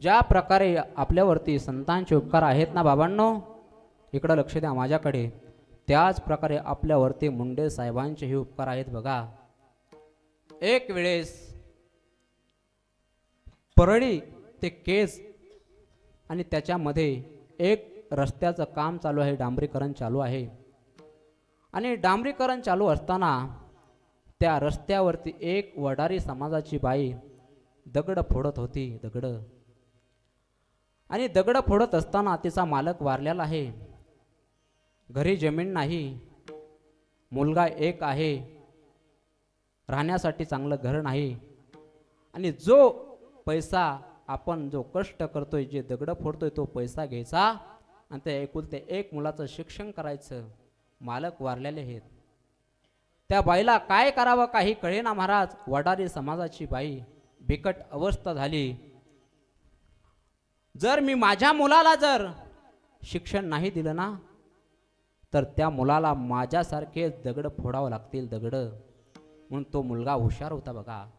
ज्या प्रकारे आपल्यावरती संतांचे उपकार आहेत ना बाबांनो इकडं लक्ष द्या माझ्याकडे. त्याच प्रकारे आपल्यावरती मुंडे साहेबांचेही उपकार आहेत बघा. एक वेळेस परळी ते केस आणि त्याच्यामध्ये एक रस्त्याचं काम चालू आहे डांबरीकरण चालू आहे. आणि डांबरीकरण चालू असताना त्या रस्त्यावरती एक वडारी समाजाची बाई दगड फोडत होती दगडं. आणि दगड फोडत असताना तिचा मालक वारलेला आहे. घरी जमीन नाही. मुलगा एक आहे. राहण्यासाठी चांगलं घर नाही. आणि जो पैसा आपण जो कष्ट करतोय जे दगड फोडतोय तो पैसा घ्यायचा आणि त्या एकुलते एक मुलाचं शिक्षण करायचं. मालक वारलेले आहेत. त्या बाईला काय करावं काही कळेना महाराज. वडारी समाजाची बाई बिकट अवस्था झाली. जर मी माझ्या मुलाला जर शिक्षण नाही दिलं ना तर त्या मुलाला माझ्यासारखे दगड फोडावं लागतील दगड. म्हणून तो मुलगा हुशार होता बघा.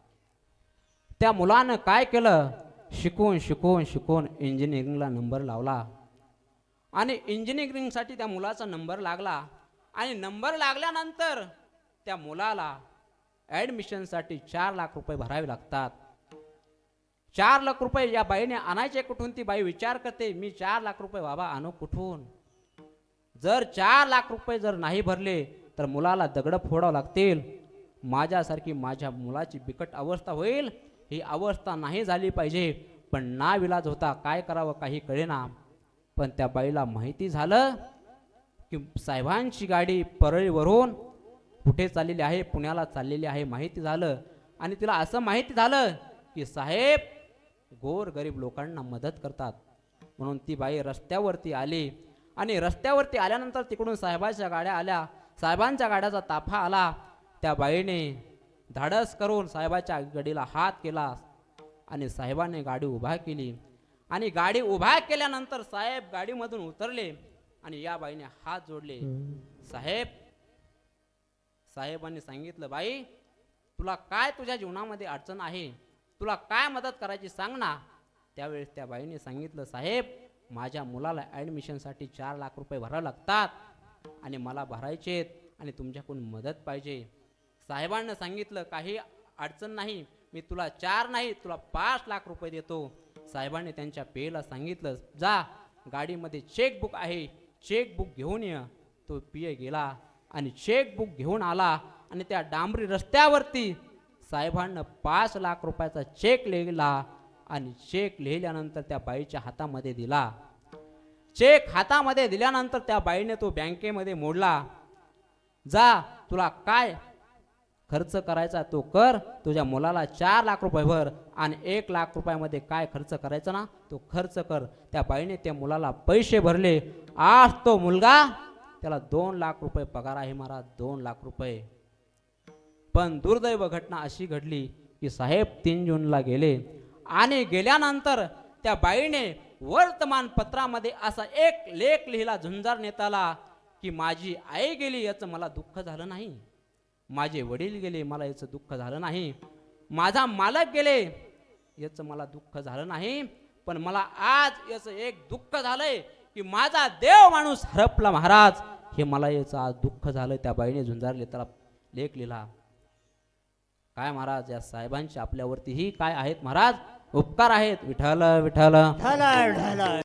त्या मुलानं काय केलं? शिकून शिकून शिकून इंजिनिअरिंगला नंबर लावला. आणि इंजिनिअरिंगसाठी त्या मुलाचा नंबर लागला. आणि नंबर लागल्यानंतर त्या मुलाला ॲडमिशनसाठी चार लाख रुपये भरावे लागतात. चार लाख रुपये या बाईने आणायचे कुठून? ती बाई विचार करते मी चार लाख रुपये बाबा आणू कुठून? जर चार लाख रुपये जर नाही भरले तर मुलाला दगड फोडावं लागतील. माझ्यासारखी माझ्या मुलाची बिकट अवस्था होईल. ही अवस्था नाही झाली पाहिजे. पण ना विलाज होता काय करावं काही कळेना. पण त्या बाईला माहिती झालं की साहेबांची गाडी परळीवरून कुठे चाललेली आहे पुण्याला चाललेली आहे माहिती झालं. आणि तिला असं माहिती झालं की साहेब गोर गरीब लोकांना मदत करतात. म्हणून ती बाई रस्त्यावरती आली आणि रस्त्यावरती आल्यानंतर तिकडून साहेबांच्या गाड्या आल्या. साहेबांच्या गाड्याचा ताफा आला. त्या बाईने धाडस करून साहेबाच्या गाडीला हात केला आणि साहेबाने गाडी उभा केली. आणि गाडी उभा केल्यानंतर साहेब गाडीमधून उतरले आणि या बाईने हात जोडले. साहेब साहेबांनी सांगितलं बाई तुला काय तुझ्या जीवनामध्ये अडचण आहे? तुला काय मदत करायची सांग ना. त्यावेळेस त्या बाईने सांगितलं साहेब माझ्या मुलाला ॲडमिशनसाठी चार लाख रुपये भरावे लागतात आणि मला भरायचेत आणि तुमच्याकडून मदत पाहिजे. साहेबांना सांगितलं काही अडचण नाही मी तुला चार नाही तुला पाच लाख रुपये देतो. साहेबांनी त्यांच्या पेला सांगितलं जा गाडीमध्ये चेकबुक आहे चेकबुक घेऊन ये. तो पिये गेला आणि चेकबुक घेऊन आला आणि त्या डांबरी रस्त्यावरती साहेबांना पाच लाख रुपयाचा चेक लिहिला आणि चेक लिहिल्यानंतर त्या बाईच्या हातामध्ये दिला. चेक हातामध्ये दिल्यानंतर त्या बाईने तो बँकेमध्ये मोडला. जा तुला काय खर्च करायचा तो कर. तुझ्या मुलाला चार लाख रुपये भर आणि एक लाख रुपयामध्ये काय खर्च करायचा ना तो खर्च कर. त्या बाईने त्या मुलाला पैसे भरले. आज तो मुलगा त्याला दोन लाख रुपये पगार आहे महाराज दोन लाख रुपये. पण दुर्दैव घटना अशी घडली की साहेब तीन जूनला गेले आणि गेल्यानंतर त्या बाईने वर्तमानपत्रामध्ये असा एक लेख लिहिला झुंजार नेताला की माझी आई गेली याचं मला दुःख झालं नाही. माझे वडील गेले मला याचं दुःख झालं नाही. माझा मालक गेले याचं मला दुःख झालं नाही. पण मला आज याचं एक दुःख झालंय की माझा देव माणूस हरपला महाराज. हे मला याचं आज दुःख झालं त्या बाईने झुंजार नेताला लेख लिहिला. काय महाराज या साहेबांचे आपल्यावरतीही काय आहेत? महाराज उपकार आहेत. विठ्ठल विठ्ठल.